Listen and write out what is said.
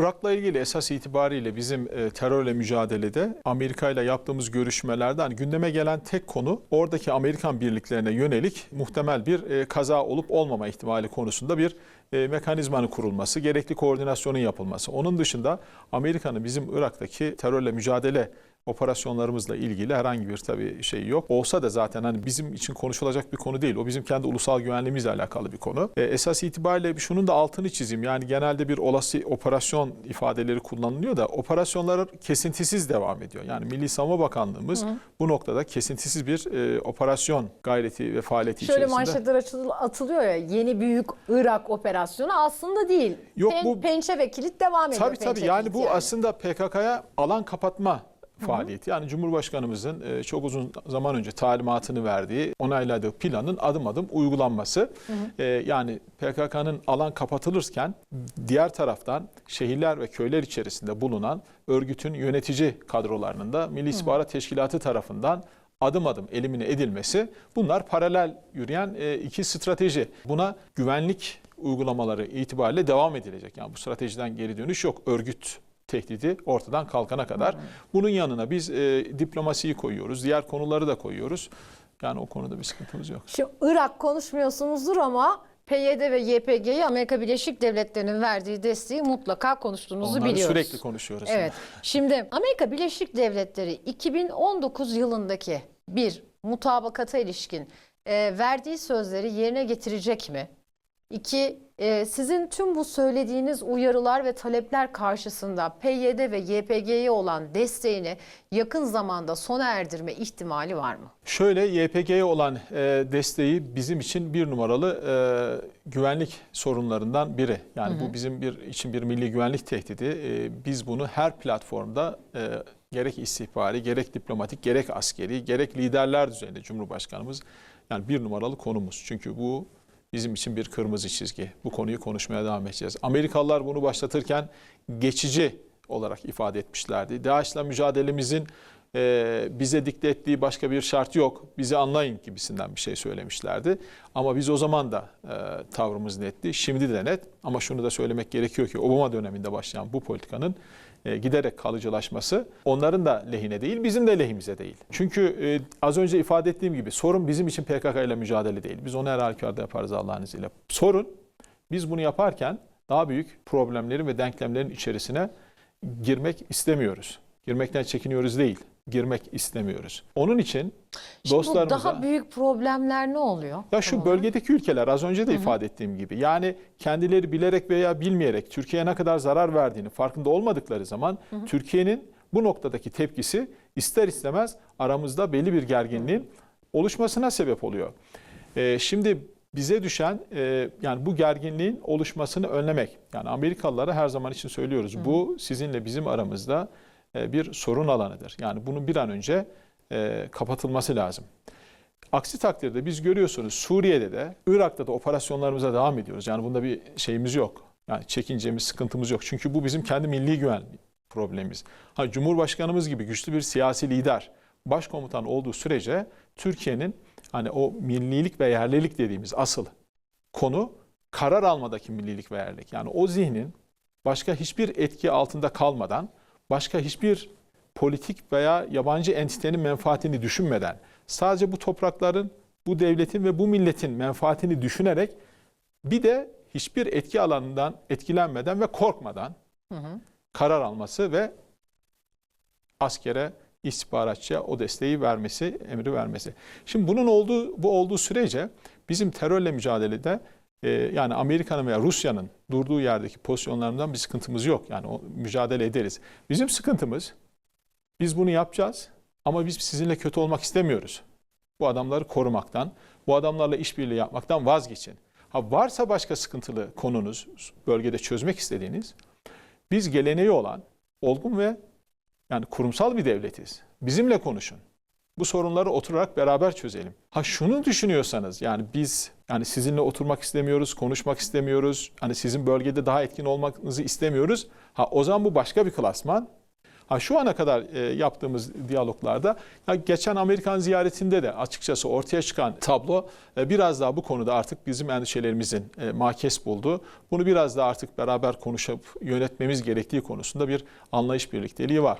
Irak'la ilgili esas itibariyle bizim e, terörle mücadelede Amerika ile yaptığımız görüşmelerde hani gündeme gelen tek konu oradaki Amerikan birliklerine yönelik muhtemel bir e, kaza olup olmama ihtimali konusunda bir e, mekanizmanın kurulması, gerekli koordinasyonun yapılması. Onun dışında Amerika'nın bizim Irak'taki terörle mücadele operasyonlarımızla ilgili herhangi bir tabii şey yok. Olsa da zaten hani bizim için konuşulacak bir konu değil. O bizim kendi ulusal güvenliğimizle alakalı bir konu. E, esas itibariyle şunun da altını çizeyim. Yani genelde bir olası operasyon ifadeleri kullanılıyor da operasyonlar kesintisiz devam ediyor. Yani Milli Savunma Bakanlığımız bu noktada kesintisiz bir e, operasyon gayreti ve faaliyeti Şöyle içerisinde. manşetler açıl- atılıyor ya yeni büyük Irak operasyonu aslında değil. Yok, Pen- bu- pençe ve kilit devam ediyor. Tabii tabii yani bu aslında PKK'ya alan kapatma faaliyeti. Yani Cumhurbaşkanımızın e, çok uzun zaman önce talimatını verdiği, onayladığı planın adım adım uygulanması. E, Yani PKK'nın alan kapatılırken diğer taraftan şehirler ve köyler içerisinde bulunan örgütün yönetici kadrolarının da Milli İstihbarat Teşkilatı tarafından adım adım elimine edilmesi bunlar paralel yürüyen e, iki strateji. Buna güvenlik uygulamaları itibariyle devam edilecek. Yani bu stratejiden geri dönüş yok. Örgüt tehdidi ortadan kalkana kadar. Bunun yanına biz e, diplomasiyi koyuyoruz. Diğer konuları da koyuyoruz. Yani o konuda bir sıkıntımız yok. Şimdi Irak konuşmuyorsunuzdur ama PYD ve YPG'yi Amerika Birleşik Devletleri'nin verdiği desteği mutlaka konuştuğunuzu Onları biliyoruz. sürekli konuşuyoruz. Evet. Şimdi Amerika Birleşik Devletleri 2019 yılındaki bir mutabakata ilişkin e, verdiği sözleri yerine getirecek mi? İki, e, sizin tüm bu söylediğiniz uyarılar ve talepler karşısında PYD ve YPG'ye olan desteğini yakın zamanda sona erdirme ihtimali var mı? Şöyle YPG'ye olan e, desteği bizim için bir numaralı e, güvenlik sorunlarından biri. Yani bu bizim bir için bir milli güvenlik tehdidi. E, biz bunu her platformda e, gerek istihbari, gerek diplomatik, gerek askeri, gerek liderler düzeyinde Cumhurbaşkanımız yani bir numaralı konumuz. Çünkü bu bizim için bir kırmızı çizgi. Bu konuyu konuşmaya devam edeceğiz. Amerikalılar bunu başlatırken geçici olarak ifade etmişlerdi. DAEŞ'le mücadelemizin e, bize dikte ettiği başka bir şart yok. Bizi anlayın gibisinden bir şey söylemişlerdi. Ama biz o zaman da e, tavrımız netti. Şimdi de net. Ama şunu da söylemek gerekiyor ki Obama döneminde başlayan bu politikanın giderek kalıcılaşması onların da lehine değil, bizim de lehimize değil. Çünkü e, az önce ifade ettiğim gibi sorun bizim için PKK ile mücadele değil. Biz onu her halükarda yaparız Allah'ın izniyle. Sorun biz bunu yaparken daha büyük problemlerin ve denklemlerin içerisine girmek istemiyoruz. Girmekten çekiniyoruz değil, girmek istemiyoruz. Onun için Şimdi dostlarımıza... daha büyük problemler ne oluyor? Ya şu bölgedeki ülkeler az önce de ifade ettiğim gibi yani kendileri bilerek veya bilmeyerek Türkiye'ye ne kadar zarar verdiğini farkında olmadıkları zaman Türkiye'nin bu noktadaki tepkisi ister istemez aramızda belli bir gerginliğin oluşmasına sebep oluyor. Ee, şimdi bize düşen e, yani bu gerginliğin oluşmasını önlemek. Yani Amerikalılara her zaman için söylüyoruz. Bu sizinle bizim aramızda e, bir sorun alanıdır. Yani bunun bir an önce e, kapatılması lazım. Aksi takdirde biz görüyorsunuz Suriye'de de Irak'ta da operasyonlarımıza devam ediyoruz. Yani bunda bir şeyimiz yok. Yani çekincemiz, sıkıntımız yok. Çünkü bu bizim kendi milli güvenlik problemimiz. Ha, Cumhurbaşkanımız gibi güçlü bir siyasi lider, başkomutan olduğu sürece Türkiye'nin hani o millilik ve yerlilik dediğimiz asıl konu karar almadaki millilik ve yerlilik. Yani o zihnin başka hiçbir etki altında kalmadan, başka hiçbir politik veya yabancı entitenin menfaatini düşünmeden, sadece bu toprakların, bu devletin ve bu milletin menfaatini düşünerek bir de hiçbir etki alanından etkilenmeden ve korkmadan karar alması ve askere, istihbaratçıya o desteği vermesi, emri vermesi. Şimdi bunun olduğu bu olduğu sürece bizim terörle mücadelede e, yani Amerika'nın veya Rusya'nın durduğu yerdeki pozisyonlarından bir sıkıntımız yok. Yani o mücadele ederiz. Bizim sıkıntımız biz bunu yapacağız ama biz sizinle kötü olmak istemiyoruz. Bu adamları korumaktan, bu adamlarla işbirliği yapmaktan vazgeçin. Ha varsa başka sıkıntılı konunuz, bölgede çözmek istediğiniz, biz geleneği olan olgun ve yani kurumsal bir devletiz. Bizimle konuşun. Bu sorunları oturarak beraber çözelim. Ha şunu düşünüyorsanız yani biz yani sizinle oturmak istemiyoruz, konuşmak istemiyoruz. Hani sizin bölgede daha etkin olmanızı istemiyoruz. Ha o zaman bu başka bir klasman. Ha, şu ana kadar e, yaptığımız diyaloglarda ya geçen Amerikan ziyaretinde de açıkçası ortaya çıkan tablo e, biraz daha bu konuda artık bizim endişelerimizin e, makes buldu. Bunu biraz daha artık beraber konuşup yönetmemiz gerektiği konusunda bir anlayış birlikteliği var.